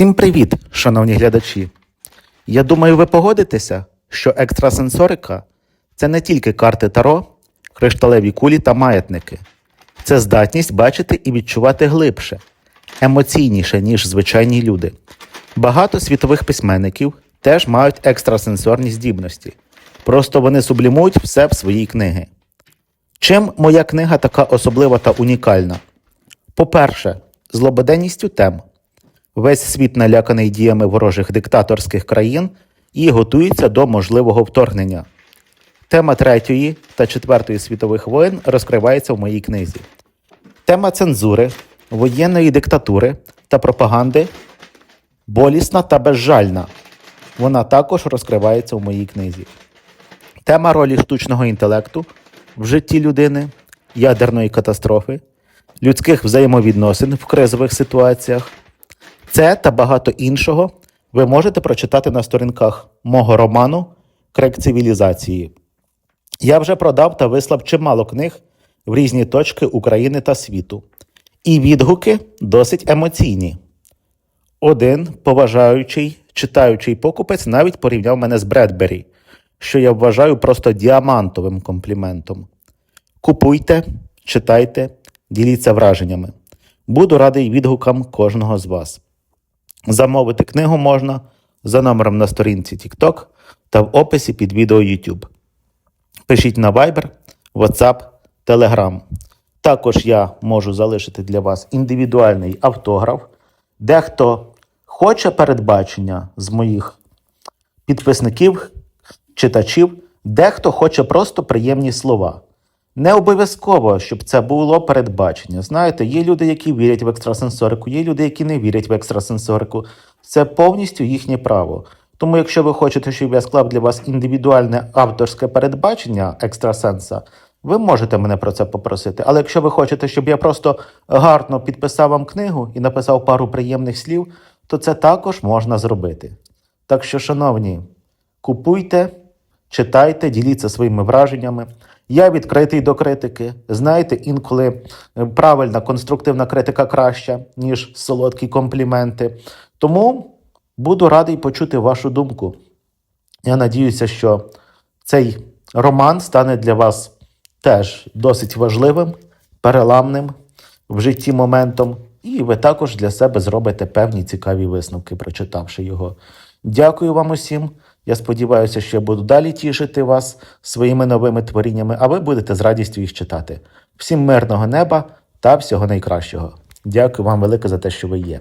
Всім привіт, шановні глядачі. Я думаю, ви погодитеся, що екстрасенсорика це не тільки карти таро, кришталеві кулі та маятники. Це здатність бачити і відчувати глибше, емоційніше, ніж звичайні люди. Багато світових письменників теж мають екстрасенсорні здібності. Просто вони сублімують все в своїй книги. Чим моя книга така особлива та унікальна? По-перше, злободенністю тем. Весь світ наляканий діями ворожих диктаторських країн і готується до можливого вторгнення. Тема третьої та четвертої світових воєн розкривається в моїй книзі. Тема цензури, воєнної диктатури та пропаганди болісна та безжальна. Вона також розкривається в моїй книзі. Тема ролі штучного інтелекту в житті людини, ядерної катастрофи, людських взаємовідносин в кризових ситуаціях. Це та багато іншого ви можете прочитати на сторінках мого роману Крик цивілізації. Я вже продав та вислав чимало книг в різні точки України та світу. І відгуки досить емоційні. Один поважаючий, читаючий покупець навіть порівняв мене з Бредбері, що я вважаю просто діамантовим компліментом. Купуйте, читайте, діліться враженнями. Буду радий відгукам кожного з вас. Замовити книгу можна за номером на сторінці TikTok та в описі під відео YouTube. Пишіть на Viber, WhatsApp, Telegram. Також я можу залишити для вас індивідуальний автограф. Дехто хоче передбачення з моїх підписників, читачів, дехто хоче просто приємні слова. Не обов'язково, щоб це було передбачення. Знаєте, є люди, які вірять в екстрасенсорику, є люди, які не вірять в екстрасенсорику. Це повністю їхнє право. Тому, якщо ви хочете, щоб я склав для вас індивідуальне авторське передбачення екстрасенса, ви можете мене про це попросити. Але якщо ви хочете, щоб я просто гарно підписав вам книгу і написав пару приємних слів, то це також можна зробити. Так що, шановні, купуйте, читайте, діліться своїми враженнями. Я відкритий до критики. Знаєте, інколи е, правильна конструктивна критика краща, ніж солодкі компліменти. Тому буду радий почути вашу думку. Я надіюся, що цей роман стане для вас теж досить важливим, переламним в житті моментом, і ви також для себе зробите певні цікаві висновки, прочитавши його. Дякую вам усім. Я сподіваюся, що я буду далі тішити вас своїми новими творіннями, а ви будете з радістю їх читати. Всім мирного неба та всього найкращого. Дякую вам велике за те, що ви є.